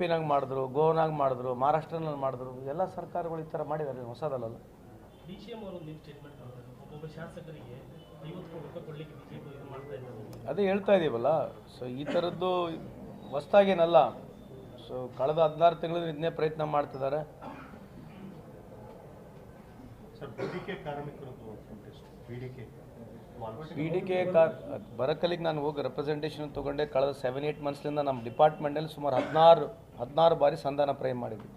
ಪಿನಾಗ ಮಾಡಿದ್ರು ಗೋವಾನಾಗ ಮಾಡಿದ್ರು ಮಹಾರಾಷ್ಟ್ರನಲ್ಲಿ ಮಾಡಿದ್ರು ಎಲ್ಲ ಸರ್ಕಾರಗಳು ಈ ಥರ ಮಾಡಿದ್ದಾರೆ ಹೊಸದಲ್ಲ ಅದೇ ಹೇಳ್ತಾ ಇದ್ದೀವಲ್ಲ ಸೊ ಈ ಥರದ್ದು ಹೊಸ್ದಾಗೇನಲ್ಲ. ಸೊ ಕಳೆದ ಹದಿನಾರು ತಿಂಗಳು ಇದನ್ನೇ ಪ್ರಯತ್ನ ಮಾಡ್ತಿದ್ದಾರೆ. ಸರ್ ಬೇಡಿಕೆ ಕಾರ್ಮಿಕರದ್ದು ಪಿ ಡಿ ಕೆ ಬರಕಲಿಗೆ ನಾನು ಹೋಗಿ ರೆಪ್ರೆಸೆಂಟೇಷನ್ ತೊಗೊಂಡೆ. ಕಳೆದ ಸೆವೆನ್ ಏಯ್ಟ್ ಮಂತ್ಸ್ಲಿಂದ ನಮ್ಮ ಡಿಪಾರ್ಟ್ಮೆಂಟಲ್ಲಿ ಸುಮಾರು ಹದಿನಾರು ಹದಿನಾರು ಬಾರಿ ಸಂಧಾನ ಪ್ರಯ ಮಾಡಿದ್ವಿ.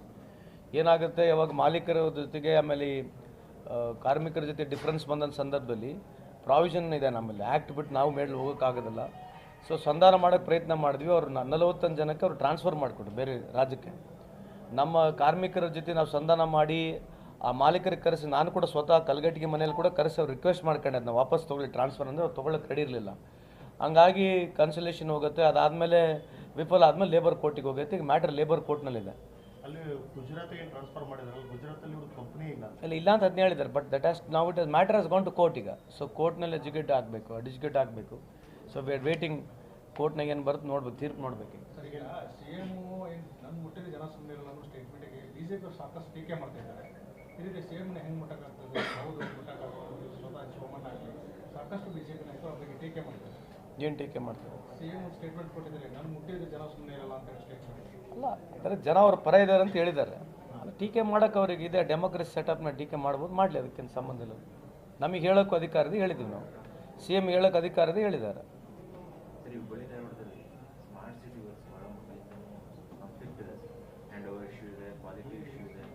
ಏನಾಗುತ್ತೆ, ಯಾವಾಗ ಮಾಲೀಕರ ಜೊತೆಗೆ ಆಮೇಲೆ ಕಾರ್ಮಿಕರ ಜೊತೆ ಡಿಫ್ರೆನ್ಸ್ ಬಂದಂಥ ಸಂದರ್ಭದಲ್ಲಿ ಪ್ರಾವಿಷನ್ ಇದೆ ನಮ್ಮಲ್ಲಿ. ಆ್ಯಕ್ಟ್ ಬಿಟ್ಟು ನಾವು ಮೇಲೆ ಹೋಗೋಕ್ಕಾಗೋದಿಲ್ಲ. ಸೊ ಸಂಧಾನ ಮಾಡೋಕ್ಕೆ ಪ್ರಯತ್ನ ಮಾಡಿದ್ವಿ. ಅವ್ರು ನಲವತ್ತೊಂದು ಜನಕ್ಕೆ ಅವ್ರು ಟ್ರಾನ್ಸ್ಫರ್ ಮಾಡಿಕೊಟ್ರು ಬೇರೆ ರಾಜ್ಯಕ್ಕೆ. ನಮ್ಮ ಕಾರ್ಮಿಕರ ಜೊತೆ ನಾವು ಸಂಧಾನ ಮಾಡಿ ಆ ಮಾಲೀಕರಿಗೆ ಕರೆಸಿ ನಾನು ಕೂಡ ಸ್ವತಃ ಕಲ್ಗಟ್ಟಿಗೆ ಮನೇಲಿ ಕೂಡ ಕರೆಸಿ ಅವ್ರು ರಿಕ್ವೆಸ್ಟ್ ಮಾಡ್ಕೊಂಡೆ ಅದನ್ನ ವಾಪಸ್ ತೊಗೊಳ್ಳಿ ಟ್ರಾನ್ಸ್ಫರ್ ಅಂದರೆ ಅವ್ರು ತೊಗೊಳಕ್ಕೆ ರೆಡಿ ಇರಲಿಲ್ಲ. ಹಂಗಾಗಿ ಕನ್ಸಲೇಷನ್ ಹೋಗುತ್ತೆ ಅದಾದಮೇಲೆ ವಿಫಲ ಆದಮೇಲೆ ಲೇಬರ್ ಕೋರ್ಟಿಗೆ ಹೋಗುತ್ತೆ. ಈಗ ಮ್ಯಾಟರ್ ಲೇಬರ್ ಕೋರ್ಟ್ನಲ್ಲಿದೆ ಅಲ್ಲಿ ಗುಜರಾತಿಗೆ ಟ್ರಾನ್ಸ್ಫರ್ ಮಾಡಿದ್ರಲ್ಲ ಗುಜರಾತಲ್ಲಿ ಇವ್ರ ಕಂಪ್ನಿ ಇಲ್ಲ. ಇಲ್ಲ ಇಲ್ಲ ಅಂತ ಅದನ್ನ ಹೇಳಿದ್ದಾರೆ ಬಟ್ ದಟ್ ಆಸ್ ನಾವು it matter as gone to court ಈಗ. ಸೊ ಕೋರ್ಟ್ನಲ್ಲಿ ಎಜುಕೇಟ್ ಆಗಬೇಕು ಅಡ್ಜುಕೇಟ್ ಆಗಬೇಕು. ಸೊ ವಿ ಆರ್ ವೇಟಿಂಗ್ ಕೋರ್ಟ್ನಾಗ ಏನು ಬರುತ್ತೆ ನೋಡ್ಬೇಕು ತೀರ್ಪು ನೋಡ್ಬೇಕು ಈಗ. ಈಗ ಸಿ ಎಂ ನನ್ನ ಮುಟ್ಟಿದ ಜನ ಸುಮ್ಮನೆ ಇರಲ್ಲ ಅನ್ನೋ ಸ್ಟೇಟ್ಮೆಂಟ್ಗೆ ಬಿ ಜೆ ಪಿ ಸಾಕಷ್ಟು ಟೀಕೆ ಮಾಡ್ತಾ ಇದ್ದಾರೆ. ಎಮ್ನ ಹೆಂಗೆ ಮುಟ್ಟಕ್ಕಾಗ್ತದೆ ಹೌದು ಮುಟ್ಟಕ್ಕಾಗ್ತದೆ ಸ್ವತಃ ಸೋಮಣ್ಣ ಆಗಲಿ ಸಾಕಷ್ಟು ಬಿಜೆಪಿ ನಾಯಕರು ಅವ್ರಿಗೆ ಟೀಕೆ ಮಾಡ್ತಾರೆ. ಏನು ಟೀಕೆ ಮಾಡ್ತಾರೆ? ಸ್ಟೇಟ್ಮೆಂಟ್ ಕೊಟ್ಟಿದ್ದಾರೆ. ಜನ ಸುಮ್ಮನೆ ಇರಲ್ಲ ಅಂತ ಸ್ಟೇಟ್ಮೆಂಟ್ ಅಲ್ಲ ಜನ ಅವ್ರ ಪರ ಇದ್ದಾರೆ ಅಂತ ಹೇಳಿದ್ದಾರೆ. ಟೀಕೆ ಮಾಡೋಕೆ ಅವ್ರಿಗೆ ಇದೆ ಡೆಮೋಕ್ರಸಿ ಸೆಟಪ್ನ ಟೀಕೆ ಮಾಡ್ಬೋದು ಮಾಡಲಿ ಅದಕ್ಕೇನು ಸಂಬಂಧ ಇಲ್ಲ. ನಮಗೆ ಹೇಳೋಕ್ಕೂ ಅಧಿಕಾರದ ಇದೆ ಹೇಳಿದ್ದೀವಿ ನಾವು ಸಿ ಎಂ ಹೇಳೋಕೆ ಅಧಿಕಾರದ ಇದೆ ಹೇಳಿದ್ದಾರೆ ಸರಿ ಹುಬ್ಬಳ್ಳಿ ಧಾರವಾಡದಲ್ಲಿ ಸ್ಮಾರ್ಟ್ ಸಿಟಿ ವರ್ಕ್ಸ್ ಭಾಳ ಕಾನ್ಫ್ಲಿಕ್ಟ್ ಇದೆ ಹ್ಯಾಂಡ್ ಓವರ್ ಇಶ್ಯೂ ಇದೆ ಕ್ವಾಲಿಟಿ ಇಶ್ಯೂ ಇದೆ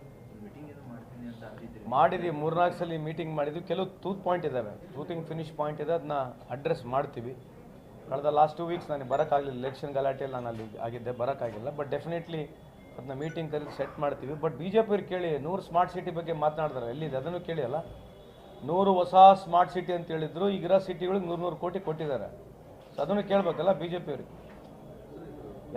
ಮೀಟಿಂಗ್ ಏನೋ ಮಾಡ್ತೀನಿ ಅಂತ ಅಂದಿದ್ರಿ ಮಾಡಿದ್ವಿ ಮೂರ್ನಾಲ್ಕು ಸಲ ಮೀಟಿಂಗ್ ಮಾಡಿದ್ವಿ. ಕೆಲವು ತೂತ್ ಪಾಯಿಂಟ್ ಇದ್ದಾವೆ ತೂತಿಂಗ್ ಫಿನಿಶ್ ಪಾಯಿಂಟ್ ಇದೆ ಅದನ್ನ ಅಡ್ರೆಸ್ ಮಾಡ್ತೀವಿ. ಕಳೆದ ಲಾಸ್ಟ್ ಟೂ ವೀಕ್ಸ್ ನನಗೆ ಬರೋಕ್ಕಾಗಲಿಲ್ಲ. ಎಲೆಕ್ಷನ್ ಗಲಾಟೆಯಲ್ಲಿ ನಾನು ಅಲ್ಲಿ ಆಗಿದ್ದೆ, ಬರೋಕ್ಕಾಗಿಲ್ಲ. ಬಟ್ ಡೆಫಿನೆಟ್ಲಿ ಅದನ್ನ ಮೀಟಿಂಗ್ ಕರೆದು ಸೆಟ್ ಮಾಡ್ತೀವಿ. ಬಟ್ ಬಿ ಜೆ ಪಿಯವ್ರು ಕೇಳಿ, ನೂರು ಸ್ಮಾರ್ಟ್ ಸಿಟಿ ಬಗ್ಗೆ ಮಾತನಾಡ್ತಾರೆ. ಎಲ್ಲಿದೆ? ಅದನ್ನು ಕೇಳಿ ಅಲ್ಲ. ನೂರು ಹೊಸ ಸ್ಮಾರ್ಟ್ ಸಿಟಿ ಅಂತ ಹೇಳಿದ್ರು. ಈಗಿರೋ ಸಿಟಿಗಳಿಗೆ ನೂರು ನೂರು ಕೋಟಿ ಕೊಟ್ಟಿದ್ದಾರೆ. ಸೊ ಅದನ್ನು ಕೇಳಬೇಕಲ್ಲ ಬಿ ಜೆ ಪಿಯವ್ರಿಗೆ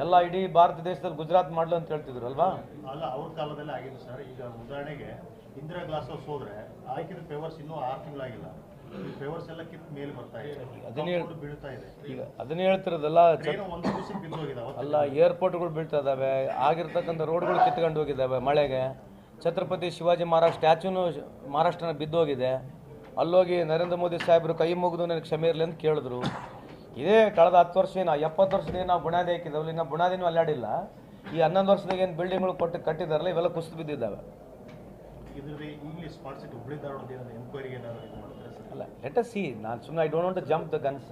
ಎಲ್ಲ ಇಡೀ ಭಾರತ ದೇಶದಲ್ಲಿ ಗುಜರಾತ್ ಮಾಡಲು ಅಂತ ಹೇಳ್ತಿದ್ರು ಅಲ್ವಾ? ಅಲ್ಲ, ಅವ್ರ ಕಾಲದಲ್ಲೇ ಆಗಿದೆ ಸರ್. ಈಗ ಉದಾಹರಣೆಗೆ ಇಂದಿರಾ ಗ್ಲಾಸ್ ಹೌಸ್ ಹೋದ್ರೆ ಆಯ್ಕೆ ಪೇವರ್ಸ್ ಇನ್ನೂ ಆರು ತಿಂಗಳಾಗಿಲ್ಲ. ಪೇವರ್ಸ್ ಎಲ್ಲ ಕಿತ್ ಮೇಲೆ ಬರ್ತಾ ಇದೆ. ಅದನ್ನೇ ಬೀಳ್ತಾ ಇದೆ. ಈಗ ಅದನ್ನೇ ಹೇಳ್ತಿರೋದಲ್ಲ ಒಂದು ದಿವಸಕ್ಕೆ ಬಿದ್ದೋಗಿದೆ ಅವತ್ತು ಅಲ್ಲ ಏರ್ಪೋರ್ಟ್ಗಳು ಬೀಳ್ತಾ ಇದ್ದಾವೆ ಆಗಿರ್ತಕ್ಕಂಥ ರೋಡ್ಗಳು ಕಿತ್ಕೊಂಡು ಹೋಗಿದ್ದಾವೆ ಮಳೆಗೆ. ಛತ್ರಪತಿ ಶಿವಾಜಿ ಮಹಾರಾಜ್ ಸ್ಟ್ಯಾಚ್ಯೂನು ಮಹಾರಾಷ್ಟ್ರನ ಬಿದ್ದೋಗಿದೆ. ಅಲ್ಲೋಗಿ ನರೇಂದ್ರ ಮೋದಿ ಸಾಹೇಬರು ಕೈ ಮುಗಿದು ನನಗೆ ಕ್ಷಮೆ ಇರಲಿ ಅಂತ ಕೇಳಿದ್ರು. ಇದೇ ಕಳೆದ ಹತ್ತು ವರ್ಷ ಏನು ಎಪ್ಪತ್ತು ವರ್ಷದಿಂದ ನಾವು ಬುಣಾದಿ ಹಾಕಿದ್ದಾವಲ್ಲ ಇನ್ನು ಬುನಾದಿನೂ ಅಲ್ಲಾಡಿಲ್ಲ. ಈ ಹನ್ನೊಂದು ವರ್ಷದಾಗ ಏನು ಬಿಲ್ಡಿಂಗ್ಗಳು ಕೊಟ್ಟು ಕಟ್ಟಿದಾರಲ್ಲ ಇವೆಲ್ಲ ಕುಸಿದು ಬಿದ್ದಿದ್ದಾವೆ. ಅಲ್ಲ ಲೆಟ್ ಸಿ ನಾನು ಸುಮ್ಮನೆ I don't want to jump the guns